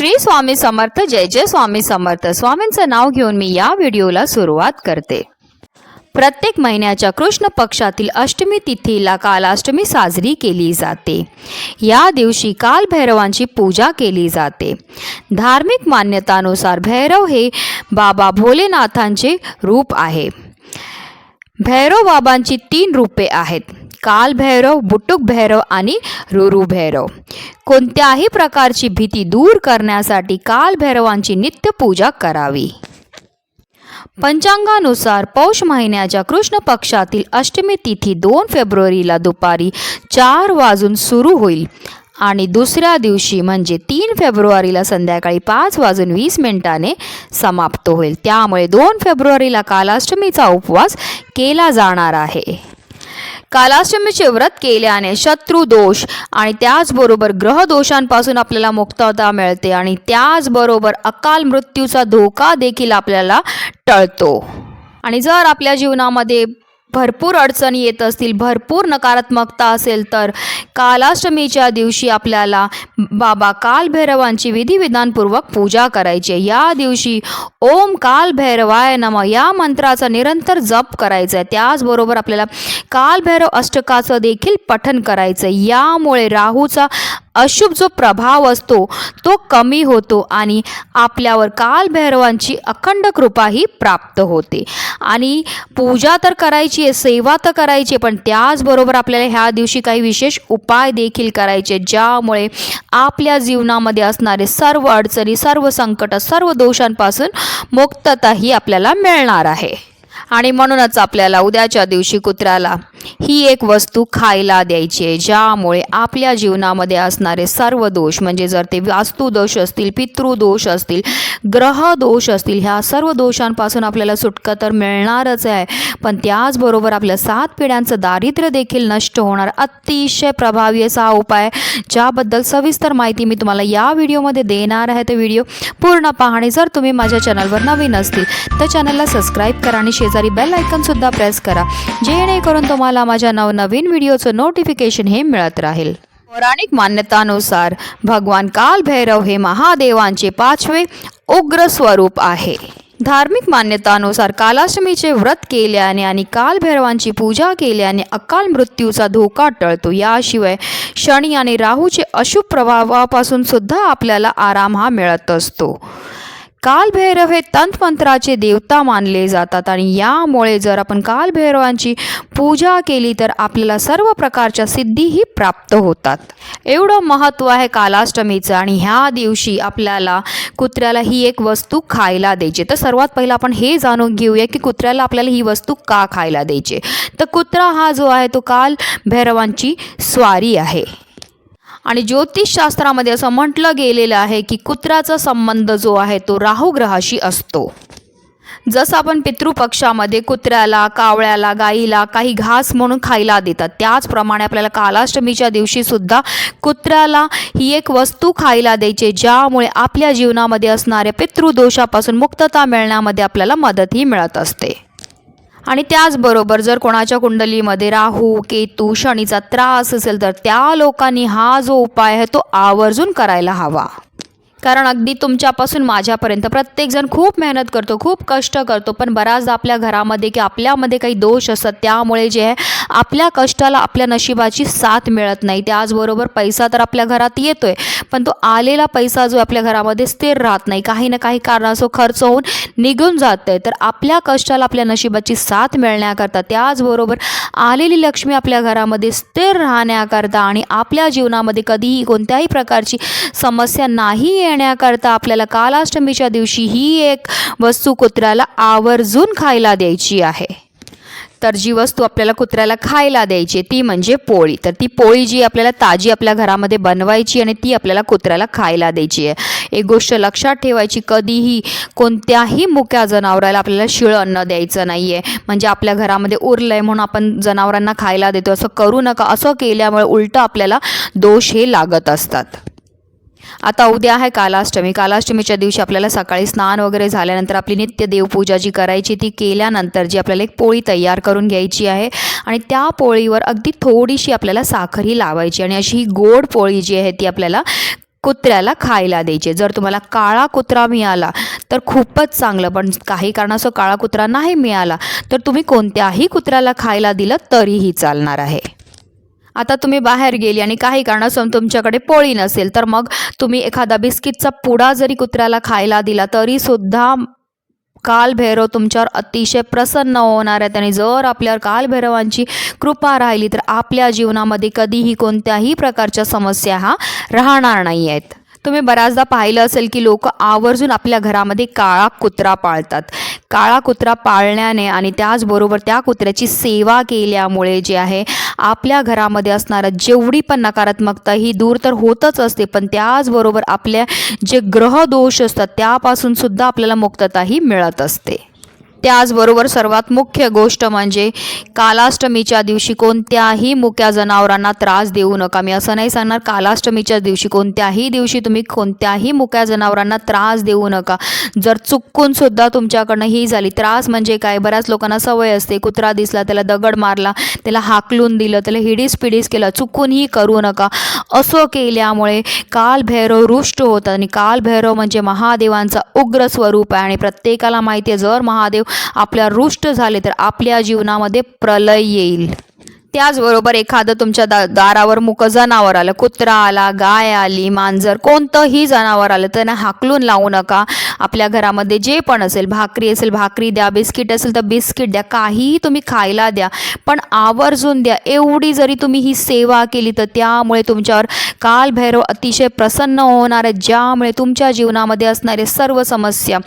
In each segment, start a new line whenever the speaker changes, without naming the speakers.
श्री स्वामी समर्थ जय जय स्वामी समर्थ. स्वामींचं नाव घेऊन मी या व्हिडिओला सुरुवात करते. प्रत्येक महिन्याच्या कृष्ण पक्षातील अष्टमी तिथीला कालाष्टमी साजरी केली जाते. या दिवशी कालभैरवांची पूजा केली जाते. धार्मिक मान्यतानुसार भैरव हे बाबा भोलेनाथांचे रूप आहे. भैरव बाबांची तीन रूपे आहेत. काल भैरव बुटुक भैरव आणि रुरू भैरव कोणत्याही प्रकारची भीती दूर करण्यासाठी कालभैरवांची नित्यपूजा नित्य पूजा करावी. पंचांगानुसार पौष महिन्याच्या कृष्ण पक्षातील अष्टमी तिथी दोन फेब्रुवारीला दुपारी चार वाजून सुरू होईल आणि दुसऱ्या दिवशी म्हणजे तीन फेब्रुवारीला संध्याकाळी पाच वाजून वीस मिनिटाने समाप्त होईल. त्यामुळे दोन फेब्रुवारीला कालाष्टमीचा उपवास केला जाणार आहे. कालाश्रमीचे व्रत केल्याने शत्रू दोष आणि त्याचबरोबर ग्रह दोषांपासून आपल्याला मुक्तता मिळते आणि त्याचबरोबर अकाल मृत्यूचा धोका देखील आपल्याला टळतो. आणि जर आपल्या जीवनामध्ये भरपूर अडचणी येत असतील भरपूर नकारात्मकता असेल तर कालाष्टमीच्या दिवशी आपल्याला बाबा कालभैरवांची विधिविधानपूर्वक पूजा करायची आहे. या दिवशी ओम कालभैरवाय नम या मंत्राचा निरंतर जप करायचा आहे त्याचबरोबर आपल्याला कालभैरव अष्टकाचं देखील पठन करायचं आहे यामुळे राहूचा अशुभ जो प्रभाव असतो तो कमी होतो आणि आपल्यावर कालभैरवांची अखंड कृपाही प्राप्त होते. आणि पूजा तर करायची आहे सेवा तर करायची आहे पण त्याचबरोबर आपल्याला ह्या दिवशी काही विशेष उपाय देखील करायचे ज्यामुळे आपल्या जीवनामध्ये असणारे सर्व अडचणी सर्व संकट सर्व दोषांपासून मुक्तताही आपल्याला मिळणार आहे. आणि म्हणूनच आपल्याला उद्याच्या दिवशी कुत्र्याला ही एक वस्तू खायला द्यायची आहे ज्यामुळे आपल्या जीवनामध्ये असणारे सर्व दोष म्हणजे जर ते वास्तुदोष असतील पितृदोष असतील ग्रह दोष असतील ह्या सर्व दोषांपासून आपल्याला सुटका तर मिळणारच आहे. पण त्याचबरोबर आपल्या सात पिढ्यांचं दारिद्र्य देखील नष्ट होणार अतिशय प्रभावी असा हा उपाय ज्याबद्दल सविस्तर माहिती मी तुम्हाला या व्हिडिओमध्ये देणार आहे. ते व्हिडिओ पूर्ण पाहणे जर तुम्ही माझ्या चॅनलवर नवीन असतील तर चॅनलला सबस्क्राईब करा आणि शेजारी बेल आयकॉनसुद्धा प्रेस करा. जेणेकरून तुम्हाला माझ्या नवनवीन व्हिडिओचं नोटिफिकेशन हे मिळत राहील. पौराणिक मान्यतानुसार भगवान कालभैरव हे महादेवांचे पाचवे उग्र स्वरूप आहे. धार्मिक मान्यतानुसार कालाष्टमीचे व्रत केल्याने आणि कालभैरवांची पूजा केल्याने अकाल मृत्यूचा धोका टळतो. याशिवाय शनी आणि राहूचे अशुभ प्रभावापासून सुद्धा आपल्याला आराम हा मिळत असतो. कालभैरव हे तंतमंत्राचे देवता मानले जातात. आणि यामुळे जर आपण कालभैरवांची पूजा केली तर आपल्याला सर्व प्रकारच्या सिद्धीही प्राप्त होतात. एवढं महत्त्व आहे कालाष्टमीचं आणि ह्या दिवशी आपल्याला कुत्र्याला ही एक वस्तू खायला द्यायची. तर सर्वात पहिलं आपण हे जाणून घेऊया की कुत्र्याला आपल्याला ही वस्तू का खायला द्यायची? तर कुत्रा हा जो आहे तो काल भैरवांची स्वारी आहे. आणि ज्योतिषशास्त्रामध्ये असं म्हटलं गेलेलं आहे की कुत्र्याचा संबंध जो आहे तो राहू ग्रहाशी असतो. जसं आपण पितृपक्षामध्ये कुत्र्याला कावळ्याला गाईला काही घास म्हणून खायला देतात त्याचप्रमाणे आपल्याला कालाष्टमीच्या दिवशीसुद्धा कुत्र्याला ही एक वस्तू खायला द्यायची ज्यामुळे आपल्या जीवनामध्ये असणाऱ्या पितृदोषापासून मुक्तता मिळण्यामध्ये आपल्याला मदतही मिळत असते. आणि त्याचबरोबर जर कोणाच्या कुंडलीमध्ये राहू केतू शनीचा त्रास असेल तर त्या लोकांनी हा जो उपाय आहे तो आवर्जून करायला हवा. कारण अगदी तुमच्यापासून माझ्यापर्यंत. प्रत्येकजण खूप मेहनत करतो खूप कष्ट करतो पण बऱ्याचदा आपल्या घरामध्ये की आपल्यामध्ये काही दोष असतात. त्यामुळे जे आहे आपल्या कष्टाला आपल्या नशिबाची साथ मिळत नाही. त्याचबरोबर पैसा तर आपल्या घरात येतो आहे पण तो आलेला पैसा जो आपल्या घरामध्ये स्थिर राहत नाही. काही ना काही कारणासो खर्च होऊन निघून जात आहे तर आपल्या कष्टाला आपल्या नशिबाची साथ मिळण्याकरता त्याचबरोबर आलेली लक्ष्मी आपल्या घरामध्ये स्थिर राहण्याकरता आणि आपल्या जीवनामध्ये कधीही कोणत्याही प्रकारची समस्या नाही येण्याकरता आपल्याला कालाष्टमीच्या दिवशी ही एक वस्तू कुत्र्याला आवर्जून खायला द्यायची आहे. तर जी वस्तू आपल्याला कुत्र्याला खायला द्यायची ती म्हणजे पोळी. तर ती पोळी जी आपल्याला ताजी आपल्या घरामध्ये बनवायची आणि ती आपल्याला कुत्र्याला खायला द्यायची आहे. एक गोष्ट लक्षात ठेवायची कधीही कोणत्याही मुक्या जनावराला आपल्याला शिळ अन्न द्यायचं नाही आहे म्हणजे आपल्या घरामध्ये उरलं आहे म्हणून आपण जनावरांना खायला देतो. असं करू नका. असं केल्यामुळे उलटं आपल्याला दोष हे लागत असतात. आता उद्या आहे कालाष्टमी. कालाष्टमीच्या दिवशी आपल्याला सकाळी स्नान वगैरे झाल्यानंतर आपली नित्य देवपूजा जी करायची ती केल्यानंतर जी आपल्याला एक पोळी तयार करून घ्यायची आहे आणि त्या पोळीवर अगदी थोडीशी आपल्याला साखरही लावायची आणि अशी ही गोड पोळी जी आहे ती आपल्याला कुत्र्याला खायला द्यायचे. जर तुम्हाला काळा कुत्रा मिळाला तर खूपच चांगलं. पण काही कारणास्तव काळा कुत्रा नाही मिळाला तर तुम्ही कोणत्याही कुत्र्याला खायला दिलं तरीही चालणार आहे. आता तुम्ही बाहेर गेली आणि काही कारणास्तव तुमच्याकडे पोळी नसेल तर मग तुम्ही एखादा बिस्किटचा पुडा जरी कुत्र्याला खायला दिला तरीसुद्धा कालभैरव तुमच्यावर अतिशय प्रसन्न होणार आहेत आणि जर आपल्यावर कालभैरवांची कृपा राहिली तर आपल्या जीवनामध्ये कधीही कोणत्याही प्रकारच्या समस्या हा राहणार नाही आहेत तुम्ही बऱ्याचदा पाहिलं असेल की लोक आवर्जून आपल्या घरामध्ये काळा कुत्रा पाळतात. काळा कुत्रा पाळण्याने आणि त्याचबरोबर त्या कुत्र्याची सेवा केल्यामुळे जे आहे आपल्या घरामध्ये असणारं जेवढी पण नकारात्मकता ही दूर तर होतच असते पण त्याचबरोबर आपल्या जे ग्रह दोष असतात त्यापासून सुद्धा आपल्याला मुक्तताही मिळत असते. त्याचबरोबर सर्वात मुख्य गोष्ट म्हणजे कालाष्टमीच्या दिवशी कोणत्याही मुक्या जनावरांना त्रास देऊ नका. मी असं नाही सांगणार कालाष्टमीच्या दिवशी कोणत्याही दिवशी तुम्ही कोणत्याही मुक्या जनावरांना त्रास देऊ नका. जर चुकून सुद्धा तुमच्याकडनं ही झाली त्रास म्हणजे काय? बऱ्याच लोकांना सवय असते कुत्रा दिसला त्याला दगड मारला त्याला हाकलून दिलं त्याला हिडीस पिडीस केलं चुकूनही करू नका. असं केल्यामुळे कालभैरव रुष्ट होतात आणि कालभैरव म्हणजे महादेवांचा उग्र स्वरूप आहे. आणि प्रत्येकाला माहिती आहे जर महादेव आपल्या रुष्ट झाले तर आपल्या जीवनामध्ये प्रलय येईल. त्याचबरोबर एखादं तुमच्या दा दारावर मुकं जनावर आलं कुत्रा आला गाय आली मांजर कोणतंही जनावर आलं त्यांना हाकलून लावू नका. आपल्या घरामध्ये जे पण असेल भाकरी असेल भाकरी द्या बिस्किट असेल तर बिस्किट द्या काहीही तुम्ही खायला द्या पण आवर्जून द्या. एवढी जरी तुम्ही ही सेवा केली तर त्यामुळे तुमच्यावर कालभैरव अतिशय प्रसन्न होणार आहे ज्यामुळे तुमच्या जीवनामध्ये असणारे सर्व समस्या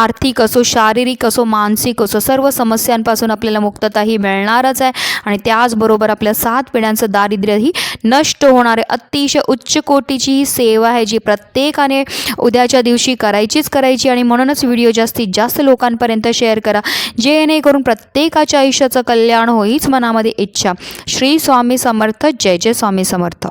आर्थिक असो शारीरिक असो मानसिक असो सर्व समस्यांपासून आपल्याला मुक्तताही मिळणारच आहे. आणि त्याच त्याचबरोबर आपल्या सात पिढ्यांचं दारिद्र्य ही नष्ट होणारे अतिशय उच्च कोटीची ही सेवा आहे जी प्रत्येकाने उद्याच्या दिवशी करायचीच करायची आणि म्हणूनच व्हिडिओ जास्तीत जास्त लोकांपर्यंत शेअर करा जेणेकरून प्रत्येकाच्या आयुष्याचं कल्याण होईच मनामध्ये इच्छा. श्री स्वामी समर्थ जय जय स्वामी समर्थ.